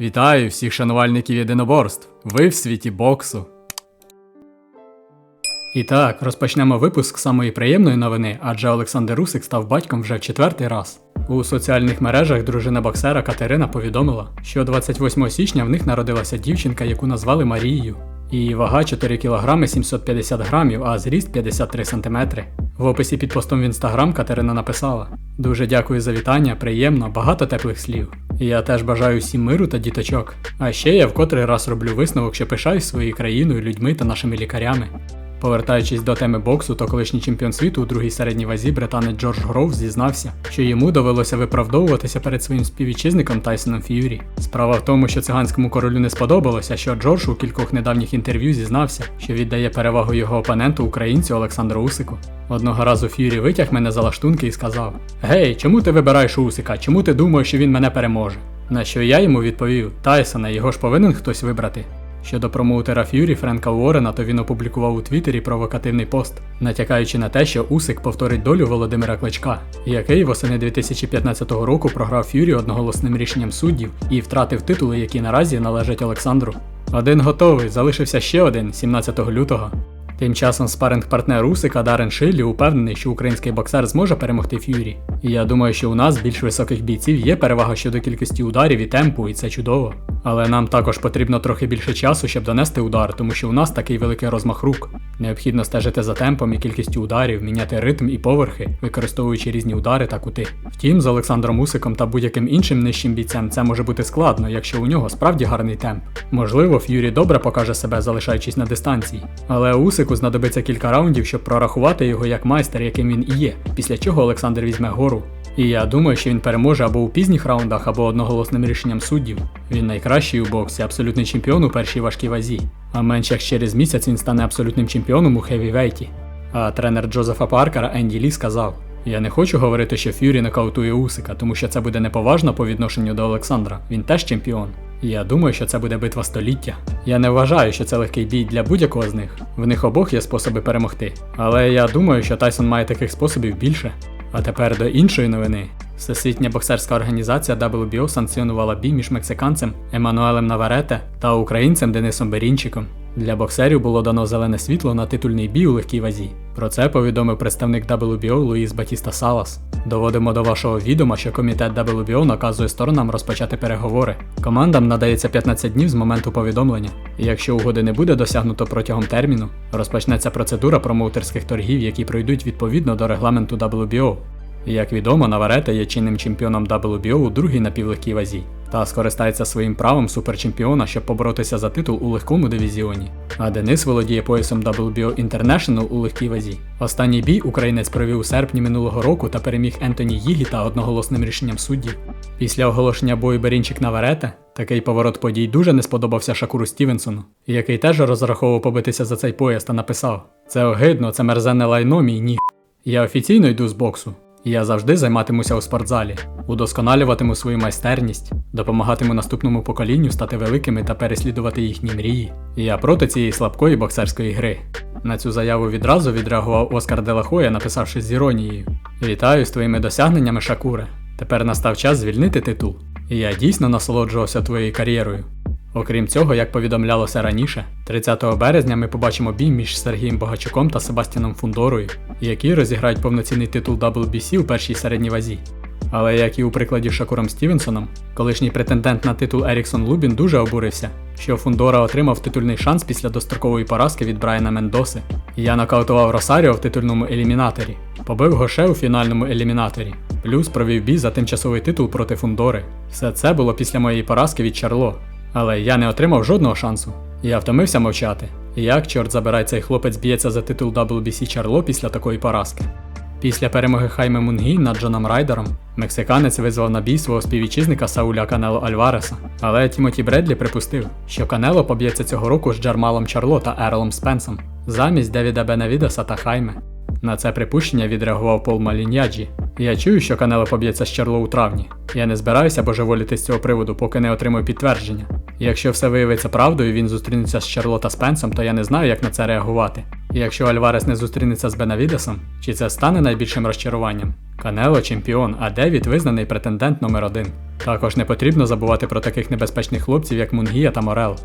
Вітаю всіх шанувальників єдиноборств. Ви в світі боксу. І так, розпочнемо випуск самої приємної новини, адже Олександр Русик став батьком вже в четвертий раз. У соціальних мережах дружина боксера Катерина повідомила, що 28 січня в них народилася дівчинка, яку назвали Марією. Її вага 4 кг 750 грамів, а зріст 53 см. В описі під постом в інстаграм Катерина написала: Дуже дякую за вітання, приємно, багато теплих слів. Я теж бажаю всім миру та діточок. А ще я в котрий раз роблю висновок, що пишаюсь своєю країною, людьми та нашими лікарями. Повертаючись до теми боксу, то колишній чемпіон світу у другій середній вазі британець Джордж Гроув зізнався, що йому довелося виправдовуватися перед своїм співвітчизником Тайсоном Ф'юрі. Справа в тому, що циганському королю не сподобалося, що Джордж у кількох недавніх інтерв'ю зізнався, що віддає перевагу його опоненту українцю Олександру Усику. Одного разу Ф'юрі витяг мене за лаштунки і сказав: Гей, чому ти вибираєш Усика? Чому ти думаєш, що він мене переможе? На що я йому відповів: Тайсона, його ж повинен хтось вибрати. Щодо промоутера Ф'юрі Френка Уоррена, то він опублікував у Твіттері провокативний пост, натякаючи на те, що Усик повторить долю Володимира Кличка, який восени 2015 року програв Ф'юрі одноголосним рішенням суддів і втратив титули, які наразі належать Олександру. Один готовий, залишився ще один 17 лютого. Тим часом спаринг-партнер Усика Дарен Шиллі упевнений, що український боксер зможе перемогти Ф'юрі. І я думаю, що у нас більш високих бійців є перевага щодо кількості ударів і темпу, і це чудово. Але нам також потрібно трохи більше часу, щоб донести удар, тому що у нас такий великий розмах рук. Необхідно стежити за темпом і кількістю ударів, міняти ритм і поверхи, використовуючи різні удари та кути. Втім, з Олександром Усиком та будь-яким іншим нижчим бійцем це може бути складно, якщо у нього справді гарний темп. Можливо, Ф'юрі добре покаже себе, залишаючись на дистанції, але Усику знадобиться кілька раундів, щоб прорахувати його як майстер, яким він і є, після чого Олександр візьме гору. І я думаю, що він переможе або у пізніх раундах, або одноголосним рішенням суддів. Він найкращий у боксі, абсолютний чемпіон у першій важкій вазі. А менш як через місяць він стане абсолютним чемпіоном у хевівейті. А тренер Джозефа Паркера Енді Лі сказав: Я не хочу говорити, що Ф'юрі нокаутує Усика, тому що це буде неповажно по відношенню до Олександра. Він теж чемпіон. Я думаю, що це буде битва століття. Я не вважаю, що це легкий бій для будь-якого з них. В них обох є способи перемогти. Але я думаю, що Тайсон має таких способів більше. А тепер до іншої новини. Всесвітня боксерська організація WBO санкціонувала бій між мексиканцем Еммануелем Наварете та українцем Денисом Берінчиком. Для боксерів було дано зелене світло на титульний бій у легкій вазі. Про це повідомив представник WBO Луїс Батіста Салас. Доводимо до вашого відома, що комітет WBO наказує сторонам розпочати переговори. Командам надається 15 днів з моменту повідомлення. І якщо угоди не буде досягнуто протягом терміну, розпочнеться процедура промоутерських торгів, які пройдуть відповідно до регламенту WBO. Як відомо, Наварета є чинним чемпіоном WBO у другій напівлегкій вазі та скористається своїм правом суперчемпіона, щоб поборотися за титул у легкому дивізіоні. А Денис володіє поясом WBO International у легкій вазі. Останній бій українець провів у серпні минулого року та переміг Ентоні Їгіта одноголосним рішенням суддів. Після оголошення бою Берінчик Наварете такий поворот подій дуже не сподобався Шакуру Стівенсону, який теж розраховував побитися за цей пояс та написав: Це огидно, це мерзенне лайно, мій ні. Я офіційно йду з боксу. Я завжди займатимуся у спортзалі, удосконалюватиму свою майстерність, допомагатиму наступному поколінню стати великими та переслідувати їхні мрії. Я проти цієї слабкої боксерської гри. На цю заяву відразу відреагував Оскар Делахоя, написавши з іронією: Вітаю з твоїми досягненнями, Шакуре. Тепер настав час звільнити титул. Я дійсно насолоджувався твоєю кар'єрою. Окрім цього, як повідомлялося раніше, 30 березня ми побачимо бій між Сергієм Богачуком та Себастьяном Фундорою, які розіграють повноцінний титул WBC у першій середній вазі. Але як і у прикладі з Шакуром Стівенсоном, колишній претендент на титул Еріксон Лубін дуже обурився, що Фундора отримав титульний шанс після дострокової поразки від Брайана Мендоси. Я нокаутував Росаріо в титульному елімінаторі, побив Гоше у фінальному елімінаторі, плюс провів бій за тимчасовий титул проти Фундори. Все це було після моєї поразки від Чарло. Але я не отримав жодного шансу. Я втомився мовчати. Як, чорт забирай, цей хлопець б'ється за титул WBC Чарло після такої поразки. Після перемоги Хайме Мунгі над Джоном Райдером мексиканець визвав на бій свого співвітчизника Сауля Канело Альвареса. Але Тімоті Бредлі припустив, що Канело поб'ється цього року з Джармалом Чарло та Ерлом Спенсом замість Девіда Бенавідеса та Хайме. На це припущення відреагував Пол Маліньяджі. Я чую, що Канело поб'ється з Чарло у травні. Я не збираюся божеволіти з цього приводу, поки не отримую підтвердження. Якщо все виявиться правдою, він зустрінеться з Чарло та Спенсом, то я не знаю, як на це реагувати. І якщо Альварес не зустрінеться з Бенавідесом, чи це стане найбільшим розчаруванням? Канело чемпіон, а Девід визнаний претендент номер один. Також не потрібно забувати про таких небезпечних хлопців, як Мунгія та Морел.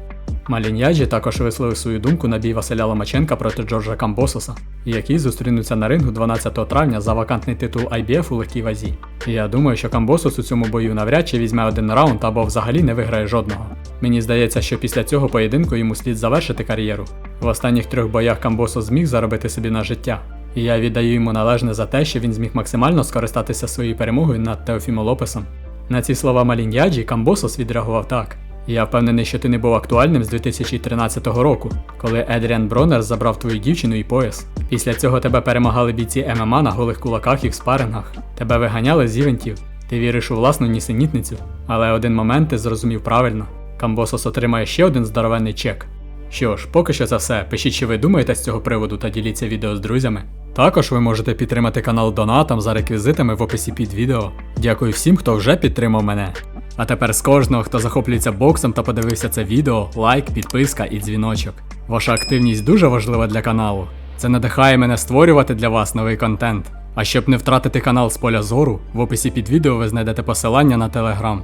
Маліньяджі також висловив свою думку на бій Василя Ломаченка проти Джорджа Камбососа, які зустрінуться на рингу 12 травня за вакантний титул IBF у легкій вазі. І я думаю, що Камбосос у цьому бою навряд чи візьме один раунд або взагалі не виграє жодного. Мені здається, що після цього поєдинку йому слід завершити кар'єру. В останніх трьох боях Камбосос зміг заробити собі на життя. І я віддаю йому належне за те, що він зміг максимально скористатися своєю перемогою над Теофімо Лопесом. На ці слова Маліньяджі Камбосос відреагував так. Я впевнений, що ти не був актуальним з 2013 року, коли Едріан Бронер забрав твою дівчину і пояс. Після цього тебе перемагали бійці ММА на голих кулаках і в спарингах. Тебе виганяли з івентів. Ти віриш у власну нісенітницю. Але один момент ти зрозумів правильно. Камбосос отримає ще один здоровенний чек. Що ж, поки що це все. Пишіть, що ви думаєте з цього приводу та діліться відео з друзями. Також ви можете підтримати канал донатом за реквізитами в описі під відео. Дякую всім, хто вже підтримав мене. А тепер з кожного, хто захоплюється боксом та подивився це відео, лайк, підписка і дзвіночок. Ваша активність дуже важлива для каналу. Це надихає мене створювати для вас новий контент. А щоб не втратити канал з поля зору, в описі під відео ви знайдете посилання на телеграм.